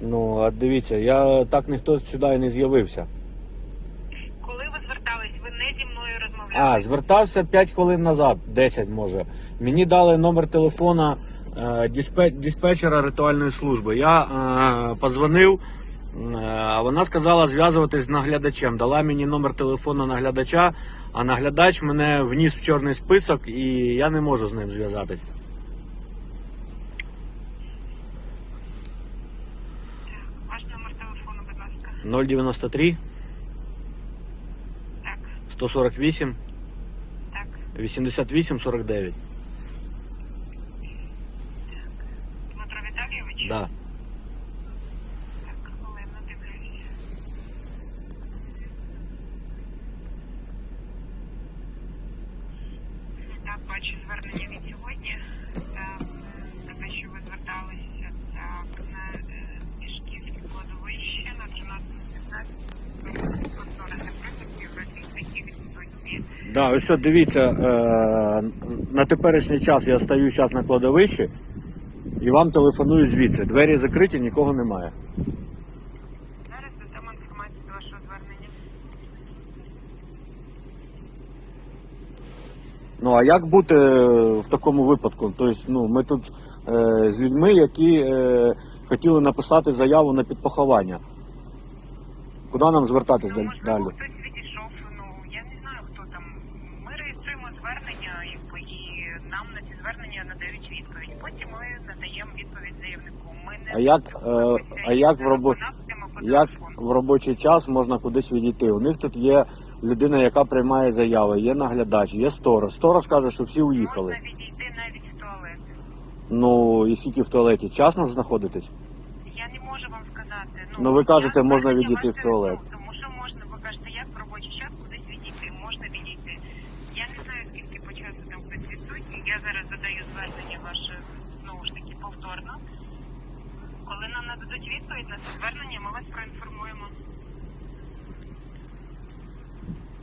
Ну, а дивіться, я так ніхто сюди і не з'явився. Коли ви звертались, ви не зі мною розмовляли. А, звертався 5 хвилин назад, 10 може. Мені дали номер телефона е, диспе- диспетчера ритуальної служби. Я е, подзвонив, е, а вона сказала зв'язуватись з наглядачем. Дала мені номер телефона наглядача, а наглядач мене вніс в чорний список і я не можу з ним зв'язатись. 093 Так, 148 так. 88 49. Дмитро Віталійович? Да. Так, хвилину дивлюсь. Так, бачу звернення від сьогодні. Да, ось що, дивіться, е, на теперішній час я стою зараз на кладовищі і вам телефоную звідси. Двері закриті, нікого немає. Зараз дадам інформацію до вашого звернення. Ну а як бути в такому випадку? Тобто, ну, ми тут е, з людьми, які е, хотіли написати заяву на підпоховання. Куди нам звертатись Ну, далі- можливо, хтось відійшов, ну я не знаю, хто там. Ми реєструємо звернення, якби і нам на звернення надають відповідь. Потім ми надаємо відповідь заявнику. Ми не А як, е, а як в робо- Як в робочий час можна кудись відійти? У них тут є людина, яка приймає заяви, є наглядач, є сторож. Сторож каже, що всі уїхали. Можна відійти навіть в туалет. Ну і скільки в туалеті? Часно знаходитесь? Я не можу вам сказати. Ну, ви кажете, можна відійти в туалет. Тому що можна, ви кажете, як в робочий час кудись відійти, можна відійти. Я не знаю, скільки по часу там хтось. Я зараз задаю звернення ваше знову ж таки повторно. Коли нам нададуть відповідь на це звернення, ми вас проінформуємо.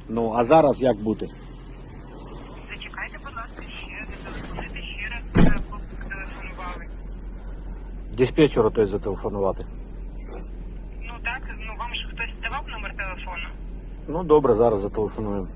Ну а зараз як бути? Зачекайте, будь ласка, ще зателефонуйте ще раз, е, телефонували. Диспетчеру той зателефонувати. Ну так, ну вам ж хтось давав номер телефону. Ну добре, зараз зателефонуємо.